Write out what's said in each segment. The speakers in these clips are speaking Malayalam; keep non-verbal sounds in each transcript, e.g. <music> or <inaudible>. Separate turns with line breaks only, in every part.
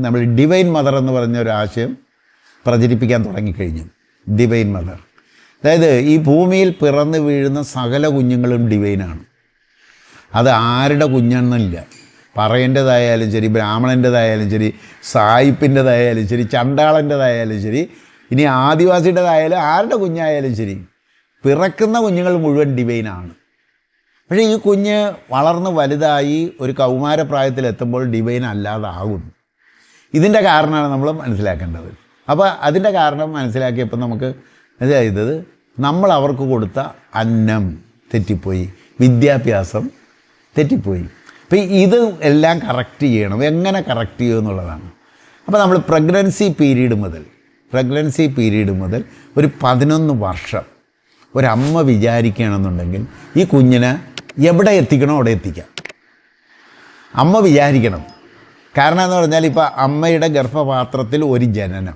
നമ്മൾ ഡിവൈൻ മദർ എന്ന് പറഞ്ഞ ഒരു ആശയം പ്രചരിപ്പിക്കാൻ തുടങ്ങിക്കഴിഞ്ഞു. ഡിവൈൻ മദർ അതായത് ഈ ഭൂമിയിൽ പിറന്നു വീഴുന്ന സകല കുഞ്ഞുങ്ങളും ഡിവൈനാണ് അത് ആരുടെ കുഞ്ഞെന്നില്ല. പറയേണ്ടതായാലും ശരി ബ്രാഹ്മണന്റെതായാലും ശരി സായിപ്പിന്റെതായാലും ശരി ചണ്ടാളന്റെതായാലും ശരി ഇനി ആദിവാസിയുടേതായാലും ആരുടെ കുഞ്ഞായാലും ശരി പിറക്കുന്ന കുഞ്ഞുങ്ങൾ മുഴുവൻ ഡിവൈനാണ് പക്ഷേ ഈ കുഞ്ഞ് വളർന്ന് വലുതായി ഒരു കൗമാരപ്രായത്തിലെത്തുമ്പോൾ ഡിവൈൻ അല്ലാതാകുന്നു. ഇതിന്റെ കാരണമാണ് നമ്മൾ മനസ്സിലാക്കേണ്ടത്. അപ്പോൾ അതിന്റെ കാരണം മനസ്സിലാക്കിയപ്പോൾ നമുക്ക് മനസ്സിലായത് നമ്മൾ അവർക്ക് കൊടുത്ത അന്നം തെറ്റിപ്പോയി. വിദ്യാഭ്യാസം തെറ്റിപ്പോയി. അപ്പോൾ ഇത് എല്ലാം കറക്റ്റ് ചെയ്യണം. എങ്ങനെ കറക്റ്റ് ചെയ്യുക എന്നുള്ളതാണ്. അപ്പോൾ നമ്മൾ പ്രഗ്നൻസി പീരീഡ് മുതൽ പ്രഗ്നൻസി പീരീഡ് മുതൽ ഒരു പതിനൊന്ന് വർഷം ഒരമ്മ വിചാരിക്കുകയാണെന്നുണ്ടെങ്കിൽ ഈ കുഞ്ഞിനെ എവിടെ എത്തിക്കണോ അവിടെ എത്തിക്കാം. അമ്മ വിചാരിക്കണം. കാരണം എന്ന് പറഞ്ഞാൽ ഇപ്പോൾ അമ്മയുടെ ഗർഭപാത്രത്തിൽ ഒരു ജനനം.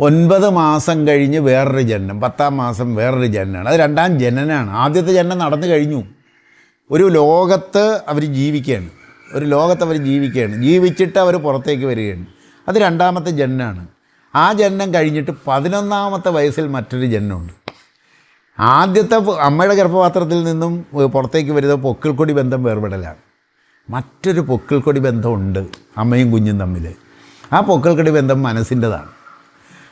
ഒൻപത് മാസം കഴിഞ്ഞ് വേറൊരു ജനനം പത്താം മാസം വേറൊരു ജനനമാണ് അത് രണ്ടാം ജനനമാണ് ആദ്യത്തെ ജനനം നടന്നു കഴിഞ്ഞു. ഒരു ലോകത്ത് അവർ ജീവിക്കുകയാണ്. ഒരു ലോകത്ത് അവർ ജീവിക്കുകയാണ്. ജീവിച്ചിട്ട് അവർ പുറത്തേക്ക് വരികയാണ്. അത് രണ്ടാമത്തെ ജനനമാണ് ആ ജനനം കഴിഞ്ഞിട്ട് പതിനൊന്നാമത്തെ വയസ്സിൽ മറ്റൊരു ജനനമുണ്ട്. ആദ്യത്തെ അമ്മയുടെ ഗർഭപാത്രത്തിൽ നിന്നും പുറത്തേക്ക് വരുന്ന പൊക്കിൾക്കൊടി ബന്ധം വേർപെടലാണ്. മറ്റൊരു പൊക്കിൾക്കൊടി ബന്ധമുണ്ട് അമ്മയും കുഞ്ഞും തമ്മിൽ. ആ പൊക്കിൾക്കൊടി ബന്ധം മനസ്സിന്റെതാണ്.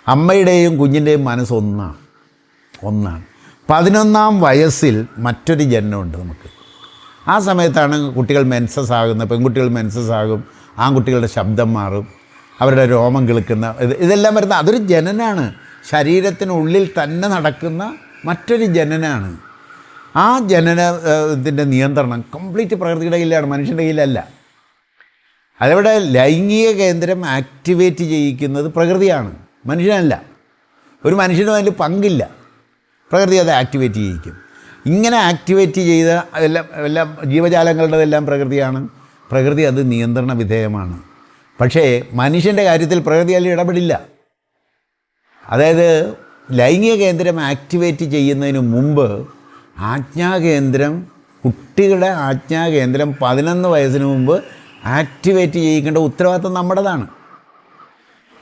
അമ്മയുടെയും കുഞ്ഞിന്റെയും മനസ്സ് ഒന്നാണ്. ഒന്നാണ്. പതിനൊന്നാം വയസ്സിൽ മറ്റൊരു ജന്മമുണ്ട് നമുക്ക്. ആ സമയത്താണ് കുട്ടികൾ മെൻസസ് ആകുന്നത്. പെൺകുട്ടികൾ മെൻസസ് ആകും. ആൺകുട്ടികളുടെ ശബ്ദം മാറും. അവരുടെ രോമം കിളുക്കുന്ന ഇത് ഇതെല്ലാം വരുന്ന അതൊരു ജനനാണ്. ശരീരത്തിനുള്ളിൽ തന്നെ നടക്കുന്ന മറ്റൊരു ജനനാണ്. ആ ജനന ഇതിന്റെ നിയന്ത്രണം കംപ്ലീറ്റ് പ്രകൃതിയുടെ കയ്യിലാണ് മനുഷ്യന്റെ കയ്യിലല്ല അതവിടെ ലൈംഗിക കേന്ദ്രം ആക്ടിവേറ്റ് ചെയ്യിക്കുന്നത് പ്രകൃതിയാണ് മനുഷ്യനല്ല. ഒരു മനുഷ്യനും അതിൽ പങ്കില്ല. പ്രകൃതി അത് ആക്ടിവേറ്റ് ചെയ്യിക്കും. ഇങ്ങനെ ആക്ടിവേറ്റ് ചെയ്ത എല്ലാം എല്ലാം ജീവജാലങ്ങളുടെതെല്ലാം പ്രകൃതിയാണ്. പ്രകൃതി അത് നിയന്ത്രണ വിധേയമാണ്. പക്ഷേ മനുഷ്യന്റെ കാര്യത്തിൽ പ്രകൃതി അതിൽ ഇടപെടില്ല. അതായത് ലൈംഗിക കേന്ദ്രം ആക്ടിവേറ്റ് ചെയ്യുന്നതിന് മുമ്പ് ആജ്ഞാകേന്ദ്രം കുട്ടികളുടെ ആജ്ഞാകേന്ദ്രം പതിനൊന്ന് വയസ്സിന് മുമ്പ് ആക്ടിവേറ്റ് ചെയ്യിക്കേണ്ട ഉത്തരവാദിത്വം നമ്മുടേതാണ്.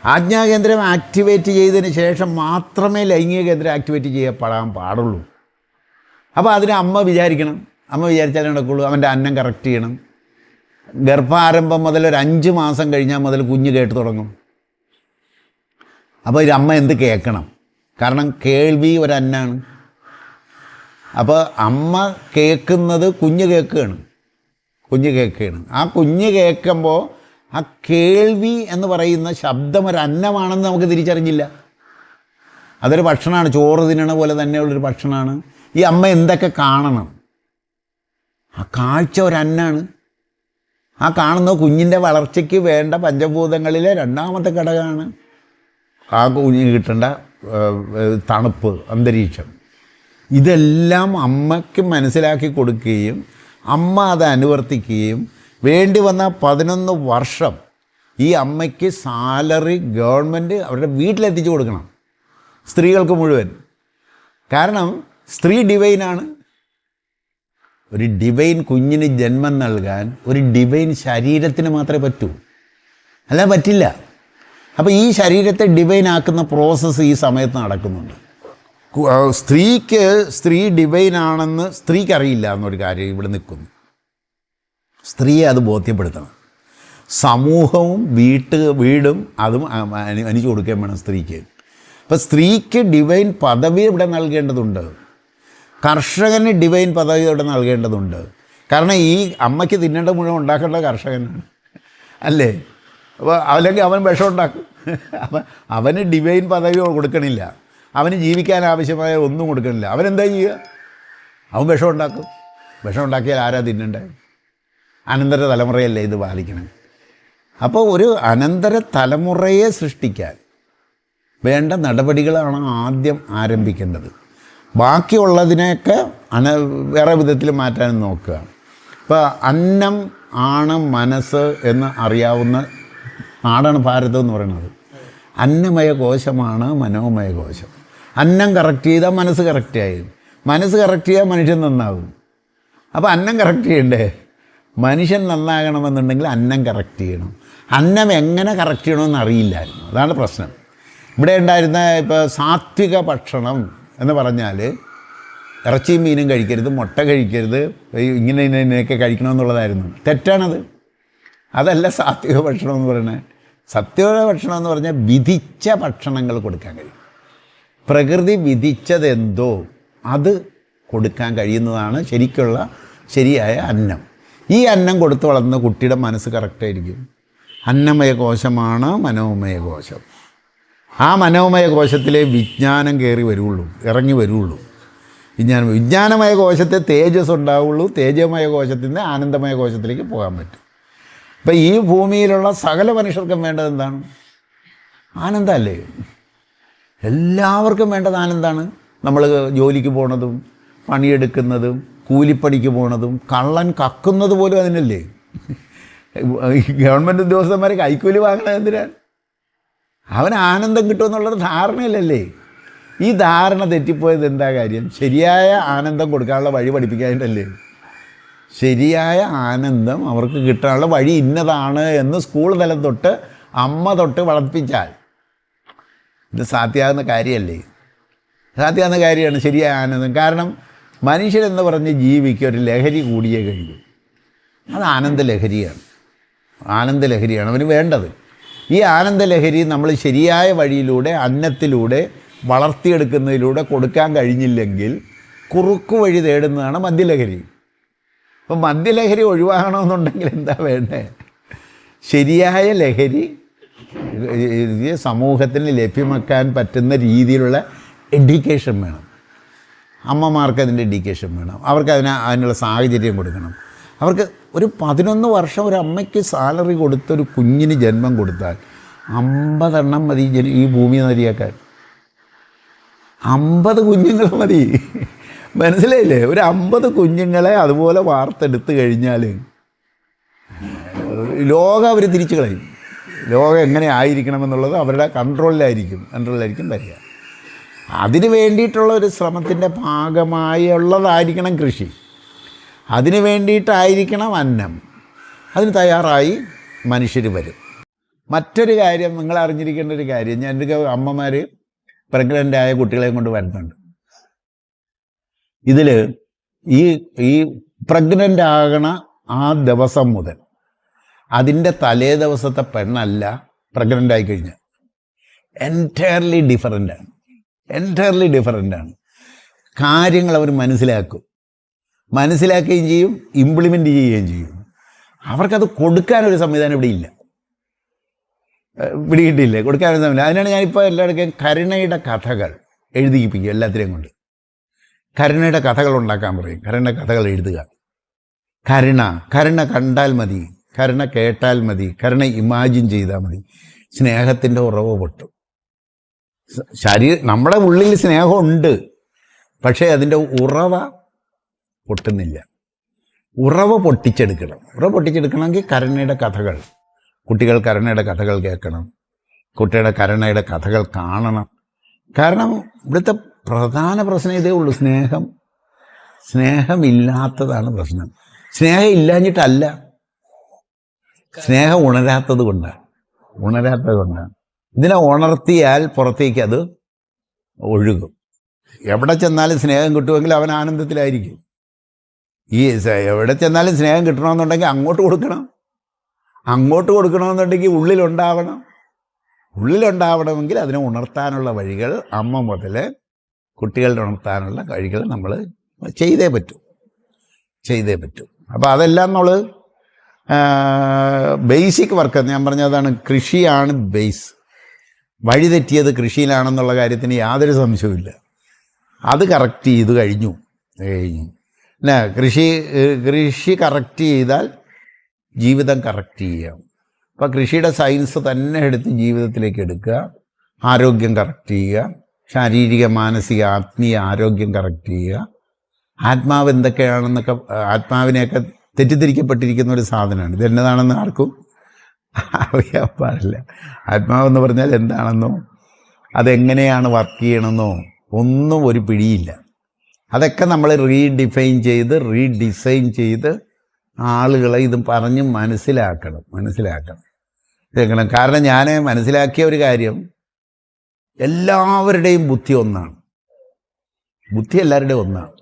ആജ്ഞാകേന്ദ്രം ആക്ടിവേറ്റ് ചെയ്തതിന് ശേഷം മാത്രമേ ലൈംഗിക കേന്ദ്രം ആക്ടിവേറ്റ് ചെയ്യപ്പെടാൻ പാടുള്ളൂ. അപ്പോൾ അതിന് അമ്മ വിചാരിക്കണം. അമ്മ വിചാരിച്ചാലേ നടക്കുള്ളൂ. അവന്റെ അന്നം കറക്റ്റ് ചെയ്യണം. ഗർഭാരംഭം മുതൽ ഒരു അഞ്ച് മാസം കഴിഞ്ഞാൽ മുതൽ കുഞ്ഞ് കേട്ട് തുടങ്ങും. അപ്പോൾ ഒരു അമ്മ എന്ത് കേൾക്കണം? കാരണം കേൾവി ഒരു അന്നാണ്. അപ്പോൾ അമ്മ കേൾക്കുന്നത് കുഞ്ഞ് കേൾക്കുകയാണ്. കുഞ്ഞ് കേൾക്കുകയാണ്. ആ കുഞ്ഞ് കേൾക്കുമ്പോൾ ആ കേൾവി എന്ന് പറയുന്ന ശബ്ദം ഒരു അന്നമാണെന്ന് നമുക്ക് തിരിച്ചറിഞ്ഞില്ല. അതൊരു ഭക്ഷണമാണ്. ചോറ് തിന്നണ പോലെ തന്നെയുള്ളൊരു ഭക്ഷണമാണ്. ഈ അമ്മ എന്തൊക്കെ കാണണം? ആ കാഴ്ച ഒരു അന്നാണ്. ആ കാണുന്ന കുഞ്ഞിന്റെ വളർച്ചയ്ക്ക് വേണ്ട പഞ്ചഭൂതങ്ങളിലെ രണ്ടാമത്തെ ഘടകമാണ്. ആ കുഞ്ഞിന് കിട്ടേണ്ട തണുപ്പ് അന്തരീക്ഷം. ഇതെല്ലാം അമ്മയ്ക്ക് മനസ്സിലാക്കി കൊടുക്കുകയും അമ്മ അത് അനുവർത്തിക്കുകയും വേണ്ടി വന്ന പതിനൊന്ന് വർഷം ഈ അമ്മയ്ക്ക് സാലറി ഗവൺമെന്റ് അവരുടെ വീട്ടിലെത്തിച്ചു കൊടുക്കണം സ്ത്രീകൾക്ക് മുഴുവൻ. കാരണം സ്ത്രീ ഡിവൈനാണ് ഒരു ഡിവൈൻ കുഞ്ഞിന് ജന്മം നൽകാൻ ഒരു ഡിവൈൻ ശരീരത്തിന് മാത്രമേ പറ്റൂ. അല്ല പറ്റില്ല. അപ്പോൾ ഈ ശരീരത്തെ ഡിവൈൻ ആക്കുന്ന പ്രോസസ്സ് ഈ സമയത്ത് നടക്കുന്നുണ്ട്. സ്ത്രീക്ക് സ്ത്രീ ഡിവൈൻ ആണെന്ന് സ്ത്രീക്ക് അറിയില്ല എന്നൊരു കാര്യം ഇവിടെ നിൽക്കുന്നു. സ്ത്രീയെ അത് ബോധ്യപ്പെടുത്തണം. സമൂഹവും വീട്ട് വീടും അതും അനിച്ചു അനു- കൊടുക്കുകയും വേണം സ്ത്രീക്ക്. അപ്പം സ്ത്രീക്ക് ഡിവൈൻ പദവി ഇവിടെ നൽകേണ്ടതുണ്ട്. കർഷകന് ഡിവൈൻ പദവി ഇവിടെ നൽകേണ്ടതുണ്ട്. കാരണം ഈ അമ്മയ്ക്ക് തിന്നേണ്ട മുഴുവൻ ഉണ്ടാക്കേണ്ട കർഷകനാണ്. അല്ലേ? അപ്പോൾ അല്ലെങ്കിൽ അവൻ വിഷം ഉണ്ടാക്കും. <laughs> അവന് ഡിവൈൻ പദവി കൊടുക്കണില്ല. അവന് ജീവിക്കാൻ ആവശ്യമായ ഒന്നും കൊടുക്കണില്ല. അവനെന്താ ചെയ്യുക? അവൻ വിഷം ഉണ്ടാക്കും. വിഷം ഉണ്ടാക്കിയാൽ ആരാ തിന്നണ്ടേ? അനന്തര തലമുറയല്ലേ ഇത് ബാധിക്കണം അപ്പോൾ ഒരു അനന്തര തലമുറയെ സൃഷ്ടിക്കാൻ വേണ്ട നടപടികളാണ് ആദ്യം ആരംഭിക്കേണ്ടത്. ബാക്കിയുള്ളതിനെയൊക്കെ അന വേറെ വിധത്തിൽ മാറ്റാൻ നോക്കുക. ഇപ്പോൾ അന്നം ആണ് മനസ്സ് എന്ന് അറിയാവുന്ന നാടാണ് ഭാരതം എന്ന് പറയുന്നത്. അന്നമയ കോശമാണ് മനോമയ കോശം അന്നം കറക്റ്റ് ചെയ്താൽ മനസ്സ് കറക്റ്റ് ആയി മനസ്സ് കറക്റ്റ് ചെയ്താൽ മനുഷ്യൻ നന്നാകും. അപ്പോൾ അന്നം കറക്റ്റ് ചെയ്യണ്ടേ? മനുഷ്യൻ നന്നാകണമെന്നുണ്ടെങ്കിൽ അന്നം കറക്റ്റ് ചെയ്യണം. അന്നം എങ്ങനെ കറക്റ്റ് ചെയ്യണമെന്ന് അറിയില്ലായിരുന്നു. അതാണ് പ്രശ്നം. ഇവിടെ ഉണ്ടായിരുന്ന ഇപ്പോൾ സാത്വിക ഭക്ഷണം എന്ന് പറഞ്ഞാൽ ഇറച്ചിയും മീനും കഴിക്കരുത് മുട്ട കഴിക്കരുത് ഇങ്ങനെ ഇങ്ങനെ ഇങ്ങനെയൊക്കെ കഴിക്കണമെന്നുള്ളതായിരുന്നു തെറ്റാണത്. അതല്ല സാത്വിക ഭക്ഷണം എന്ന് പറയുന്നത്. സത്വിക ഭക്ഷണം എന്ന് പറഞ്ഞാൽ വിധിച്ച ഭക്ഷണങ്ങൾ കൊടുക്കാൻ കഴിയും. പ്രകൃതി വിധിച്ചതെന്തോ അത് കൊടുക്കാൻ കഴിയുന്നതാണ് ശരിക്കുള്ള ശരിയായ അന്നം. ഈ അന്നം കൊടുത്ത് വളർന്ന കുട്ടിയുടെ മനസ്സ് കറക്റ്റായിരിക്കും. അന്നമയ കോശമാണ് മനോമയ കോശം. ആ മനോമയ കോശത്തിലെ വിജ്ഞാനം കയറി വരുള്ളൂ ഇറങ്ങി വരുള്ളൂ. വിജ്ഞാനം വിജ്ഞാനമയ കോശത്തെ തേജസ് ഉണ്ടാവുള്ളൂ തേജമയ കോശത്തിൽ നിന്ന് ആനന്ദമയ കോശത്തിലേക്ക് പോകാൻ പറ്റും. അപ്പം ഈ ഭൂമിയിലുള്ള സകല മനുഷ്യർക്കും വേണ്ടത് എന്താണ്? ആനന്ദമല്ലേ? എല്ലാവർക്കും വേണ്ടത് ആനന്ദമാണ് നമ്മൾ ജോലിക്ക് പോണതും പണിയെടുക്കുന്നതും കൂലിപ്പണിക്ക് പോണതും കള്ളൻ കക്കുന്നത് പോലും അതിനല്ലേ? ഗവൺമെന്റ് ഉദ്യോഗസ്ഥന്മാരെ കൈക്കൂലി വാങ്ങണത് എന്തിനാണ് അവന് ആനന്ദം കിട്ടുമെന്നുള്ളൊരു ധാരണയില്ലല്ലേ? ഈ ധാരണ തെറ്റിപ്പോയത് എന്താ കാര്യം? ശരിയായ ആനന്ദം കൊടുക്കാനുള്ള വഴി പഠിപ്പിക്കാനല്ലേ ശരിയായ ആനന്ദം അവർക്ക് കിട്ടാനുള്ള വഴി ഇന്നതാണ് എന്ന് സ്കൂൾ തലം തൊട്ട് അമ്മ തൊട്ട് വളർപ്പിച്ചാൽ ഇത് സാധ്യമാകുന്ന കാര്യമല്ലേ? സാധ്യമാകുന്ന കാര്യമാണ് ശരിയായ ആനന്ദം. കാരണം മനുഷ്യരെന്ന് പറഞ്ഞ് ജീവിക്ക് ഒരു ലഹരി കൂടിയേ കഴിയും. അത് ആനന്ദ ലഹരിയാണ്. ആനന്ദ ലഹരിയാണ് അവന് വേണ്ടത്. ഈ ആനന്ദ ലഹരി നമ്മൾ ശരിയായ വഴിയിലൂടെ അന്നത്തിലൂടെ വളർത്തിയെടുക്കുന്നതിലൂടെ കൊടുക്കാൻ കഴിഞ്ഞില്ലെങ്കിൽ കുറുക്കു വഴി തേടുന്നതാണ് മദ്യലഹരി. അപ്പം മദ്യലഹരി ഒഴിവാകണമെന്നുണ്ടെങ്കിൽ എന്താ വേണ്ടേ? ശരിയായ ലഹരി ഈ സമൂഹത്തിന് ലഭ്യമാക്കാൻ പറ്റുന്ന രീതിയിലുള്ള എഡ്യൂക്കേഷൻ വേണം. അമ്മമാർക്ക് അതിന്റെ എഡ്യൂക്കേഷൻ വേണം. അവർക്ക് അതിന് അതിനുള്ള സാഹചര്യം കൊടുക്കണം. അവർക്ക് ഒരു പതിനൊന്ന് വർഷം ഒരു അമ്മയ്ക്ക് സാലറി കൊടുത്ത് ഒരു കുഞ്ഞിന് ജന്മം കൊടുത്താൽ അമ്പതെണ്ണം മതി ഈ ഭൂമി നരിയാക്കാൻ അമ്പത് കുഞ്ഞുങ്ങൾ മതി. മനസ്സിലായില്ലേ? ഒരു അമ്പത് കുഞ്ഞുങ്ങളെ അതുപോലെ വാർത്തെടുത്ത് കഴിഞ്ഞാൽ ലോകം അവർ തിരിച്ചു കളയും. ലോകം എങ്ങനെ ആയിരിക്കണം എന്നുള്ളത് അവരുടെ കൺട്രോളിലായിരിക്കും കൺട്രോളിലായിരിക്കും വരിക. അതിന് വേണ്ടിയിട്ടുള്ള ഒരു ശ്രമത്തിന്റെ ഭാഗമായുള്ളതായിരിക്കണം കൃഷി. അതിന് വേണ്ടിയിട്ടായിരിക്കണം അന്നം. അതിന് തയ്യാറായി മനുഷ്യർ വരും. മറ്റൊരു കാര്യം നിങ്ങൾ അറിഞ്ഞിരിക്കേണ്ട ഒരു കാര്യം ഞാൻ എന്റെ അമ്മമാർ പ്രഗ്നന്റ് ആയ കുട്ടികളെയും കൊണ്ട് വരുന്നുണ്ട്. ഇതിൽ ഈ ഈ പ്രഗ്നന്റ് ആകണ ആ ദിവസം മുതൽ അതിന്റെ തലേ ദിവസത്തെ പെണ്ണല്ല പ്രഗ്നന്റ് ആയി കഴിഞ്ഞാൽ എന്റയർലി ഡിഫറന്റാണ് എന്റയർലി ഡിഫറന്റാണ് കാര്യങ്ങൾ അവർ മനസ്സിലാക്കും. മനസ്സിലാക്കുകയും ചെയ്യും ഇംപ്ലിമെന്റ് ചെയ്യുകയും ചെയ്യും. അവർക്കത് കൊടുക്കാനൊരു സംവിധാനം ഇവിടെ ഇല്ല. ഇവിടെ കിട്ടിയില്ലേ? കൊടുക്കാനൊരു സംവിധാനം. അതിനാണ് ഞാനിപ്പോൾ എല്ലാവർക്കും കരുണയുടെ കഥകൾ എഴുതിപ്പിക്കും എല്ലാത്തിനെയും കൊണ്ട്. കരുണയുടെ കഥകൾ ഉണ്ടാക്കാൻ പറയും. കരുണ കഥകൾ എഴുതുക. കരുണ കരുണ കണ്ടാൽ മതി. കരുണ കേട്ടാൽ മതി കരുണ ഇമാജിൻ ചെയ്താൽ മതി. സ്നേഹത്തിന്റെ ഉറവ് പൊട്ടും. ശരീര നമ്മുടെ ഉള്ളിൽ സ്നേഹമുണ്ട് പക്ഷേ അതിന്റെ ഉറവ പൊട്ടുന്നില്ല. ഉറവ പൊട്ടിച്ചെടുക്കണം. ഉറവ പൊട്ടിച്ചെടുക്കണമെങ്കിൽ കരുണയുടെ കഥകൾ കുട്ടികൾ കരുണയുടെ കഥകൾ കേൾക്കണം. കുട്ടിയുടെ കരുണയുടെ കഥകൾ കാണണം. കാരണം ഇവിടുത്തെ പ്രധാന പ്രശ്നം ഇതേ ഉള്ളൂ സ്നേഹം. സ്നേഹമില്ലാത്തതാണ് പ്രശ്നം. സ്നേഹം ഇല്ലാഞ്ഞിട്ടല്ല. സ്നേഹം ഉണരാത്തത് കൊണ്ടാണ്. ഉണരാത്തത് കൊണ്ടാണ്. ഇതിനെ ഉണർത്തിയാൽ പുറത്തേക്ക് അത് ഒഴുകും. എവിടെ ചെന്നാലും സ്നേഹം കിട്ടുമെങ്കിൽ അവൻ ആനന്ദത്തിലായിരിക്കും. ഈ എവിടെ ചെന്നാലും സ്നേഹം കിട്ടണമെന്നുണ്ടെങ്കിൽ അങ്ങോട്ട് കൊടുക്കണം. അങ്ങോട്ട് കൊടുക്കണമെന്നുണ്ടെങ്കിൽ ഉള്ളിലുണ്ടാവണം. ഉള്ളിലുണ്ടാവണമെങ്കിൽ അതിനെ ഉണർത്താനുള്ള വഴികൾ അമ്മ മുതൽ കുട്ടികളുടെ ഉണർത്താനുള്ള വഴികൾ നമ്മൾ ചെയ്തേ പറ്റൂ. ചെയ്തേ പറ്റൂ. അപ്പോൾ അതെല്ലാം നമ്മൾ ബേസിക് വർക്ക് ഞാൻ പറഞ്ഞതാണ് കൃഷിയാണ് ബേസ് വഴിതെറ്റിയത് കൃഷിയിലാണെന്നുള്ള കാര്യത്തിന് യാതൊരു സംശയവുമില്ല അത് കറക്റ്റ് ചെയ്ത് കഴിഞ്ഞു. കഴിഞ്ഞു. അല്ല? കൃഷി കൃഷി കറക്റ്റ് ചെയ്താൽ ജീവിതം കറക്റ്റ് ചെയ്യാം. അപ്പോൾ കൃഷിയുടെ സയൻസ് തന്നെ എടുത്ത് ജീവിതത്തിലേക്ക് എടുക്കുക. ആരോഗ്യം കറക്റ്റ് ചെയ്യുക. ശാരീരിക മാനസിക ആത്മീയ ആരോഗ്യം കറക്റ്റ് ചെയ്യുക. ആത്മാവ് എന്തൊക്കെയാണെന്നൊക്കെ ആത്മാവിനെയൊക്കെ തെറ്റിദ്ധരിക്കപ്പെട്ടിരിക്കുന്ന ഒരു സാധനമാണ്. ഇത് എന്നതാണെന്ന് ആർക്കും അറിയാൻ പാടില്ല. ആത്മാവെന്ന് പറഞ്ഞാൽ എന്താണെന്നോ അതെങ്ങനെയാണ് വർക്ക് ചെയ്യണമെന്നോ ഒന്നും ഒരു പിടിയില്ല. അതൊക്കെ നമ്മൾ റീഡിഫൈൻ ചെയ്ത് റീഡിസൈൻ ചെയ്ത് ആളുകളെ ഇത് പറഞ്ഞ് മനസ്സിലാക്കണം മനസ്സിലാക്കണം. കേൾക്കണം കാരണം ഞാൻ മനസ്സിലാക്കിയ ഒരു കാര്യം എല്ലാവരുടെയും ബുദ്ധി ഒന്നാണ്. ബുദ്ധി എല്ലാവരുടെയും ഒന്നാണ്.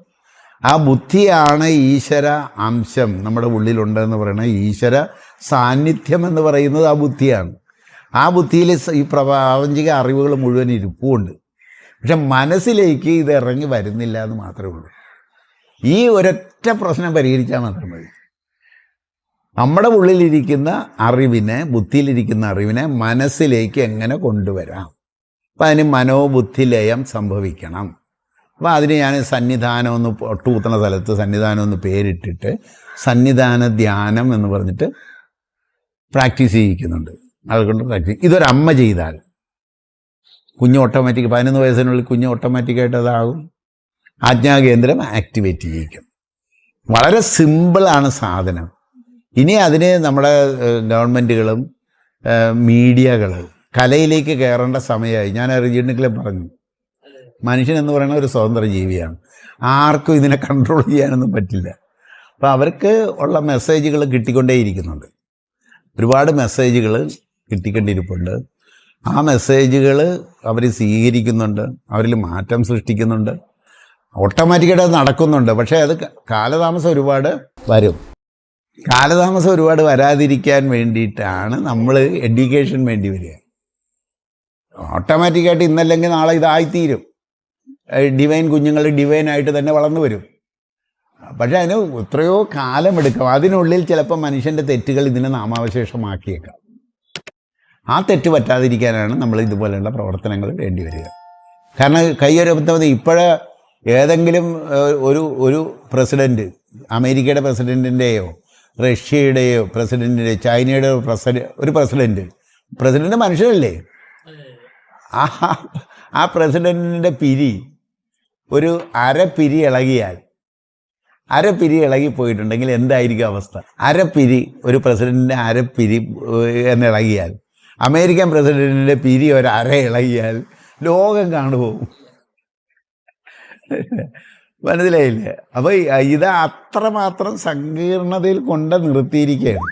ആ ബുദ്ധിയാണ് ഈശ്വര അംശം. നമ്മുടെ ഉള്ളിലുണ്ടെന്ന് പറയുന്നത് ഈശ്വര സാന്നിധ്യം എന്ന് പറയുന്നത് ആ ബുദ്ധിയാണ്. ആ ബുദ്ധിയിൽ ഈ പ്രാപഞ്ചിക അറിവുകൾ മുഴുവൻ ഇരിപ്പുമുണ്ട് പക്ഷെ മനസ്സിലേക്ക് ഇത് ഇറങ്ങി വരുന്നില്ല എന്ന് മാത്രമേ ഉള്ളൂ. ഈ ഒരൊറ്റ പ്രശ്നം പരിഹരിച്ചാൽ മാത്രം മതി. നമ്മുടെ ഉള്ളിലിരിക്കുന്ന അറിവിനെ ബുദ്ധിയിലിരിക്കുന്ന അറിവിനെ മനസ്സിലേക്ക് എങ്ങനെ കൊണ്ടുവരാം? അപ്പം അതിന് മനോബുദ്ധി ലയം സംഭവിക്കണം. അപ്പോൾ അതിന് ഞാൻ സന്നിധാനം ഒന്ന് ഒട്ടുകൂത്തണ സ്ഥലത്ത് സന്നിധാനം ഒന്ന് പേരിട്ടിട്ട് സന്നിധാന ധ്യാനം എന്ന് പറഞ്ഞിട്ട് പ്രാക്ടീസ് ചെയ്യിക്കുന്നുണ്ട്. അതുകൊണ്ട് പ്രാക്ടീസ് ഇതൊരമ്മ ചെയ്താൽ കുഞ്ഞ് ഓട്ടോമാറ്റിക് പതിനൊന്ന് വയസ്സിനുള്ളിൽ കുഞ്ഞ് ഓട്ടോമാറ്റിക്കായിട്ട് അതാകും. ആജ്ഞാകേന്ദ്രം ആക്ടിവേറ്റ് ചെയ്യിക്കും. വളരെ സിമ്പിളാണ് സാധനം. ഇനി അതിന് നമ്മുടെ ഗവൺമെന്റുകളും മീഡിയകൾ കലയിലേക്ക് കയറേണ്ട സമയമായി. ഞാൻ അറിഞ്ഞിട്ടുണ്ടെങ്കിലും പറഞ്ഞു. മനുഷ്യൻ എന്ന് പറയുന്ന ഒരു സ്വതന്ത്ര ജീവിയാണ്. ആർക്കും ഇതിനെ കൺട്രോൾ ചെയ്യാനൊന്നും പറ്റില്ല. അപ്പോൾ അവർക്ക് ഉള്ള മെസ്സേജുകൾ കിട്ടിക്കൊണ്ടേയിരിക്കുന്നുണ്ട്. ഒരുപാട് മെസ്സേജുകൾ കിട്ടിക്കൊണ്ടിരിപ്പുണ്ട്. ആ മെസ്സേജുകൾ അവർ സ്വീകരിക്കുന്നുണ്ട്. അവരിൽ മാറ്റം സൃഷ്ടിക്കുന്നുണ്ട്. ഓട്ടോമാറ്റിക്കായിട്ട് അത് നടക്കുന്നുണ്ട്. പക്ഷേ അത് കാലതാമസം ഒരുപാട് വരും. കാലതാമസം ഒരുപാട് വരാതിരിക്കാൻ വേണ്ടിയിട്ടാണ് നമ്മൾ എഡ്യൂക്കേഷൻ വേണ്ടി വരിക. ഓട്ടോമാറ്റിക്കായിട്ട് ഇന്നല്ലെങ്കിൽ നാളെ ഇതായിത്തീരും. ഡിവൈൻ കുഞ്ഞുങ്ങൾ ഡിവൈനായിട്ട് തന്നെ വളർന്നു വരും. പക്ഷേ അതിന് എത്രയോ കാലമെടുക്കും. അതിനുള്ളിൽ ചിലപ്പോൾ മനുഷ്യന്റെ തെറ്റുകൾ ഇതിനെ നാമാവശേഷമാക്കിയേക്കാം. ആ തെറ്റ് പറ്റാതിരിക്കാനാണ് നമ്മൾ ഇതുപോലെയുള്ള പ്രവർത്തനങ്ങൾ വേണ്ടി വരിക. കാരണം കയ്യൊരബദ്ധം ഇപ്പോഴേ ഏതെങ്കിലും ഒരു ഒരു പ്രസിഡന്റ് അമേരിക്കയുടെ പ്രസിഡന്റിന്റെയോ റഷ്യയുടെയോ പ്രസിഡന്റിന്റെയോ ചൈനയുടെ പ്രസിഡ ഒരു പ്രസിഡന്റ് പ്രസിഡന്റ് മനുഷ്യരല്ലേ ആ ആ പ്രസിഡന്റിന്റെ പിരി ഒരു അര പിരി ഇളകിയാൽ അര പിരി ഇളകി പോയിട്ടുണ്ടെങ്കിൽ എന്തായിരിക്കും അവസ്ഥ? അര പിരി ഒരു പ്രസിഡന്റിന്റെ അര പിരി ഏഹ്, എന്ന് ഇളകിയാൽ അമേരിക്കൻ പ്രസിഡന്റിന്റെ പിരി ഒരു അര ഇളകിയാൽ ലോകം കാണുപോകും മനസ്സിലായില്ലേ? അപ്പോൾ ഇത് അത്രമാത്രം സങ്കീർണതയിൽ കൊണ്ട് നിർത്തിയിരിക്കുകയാണ്.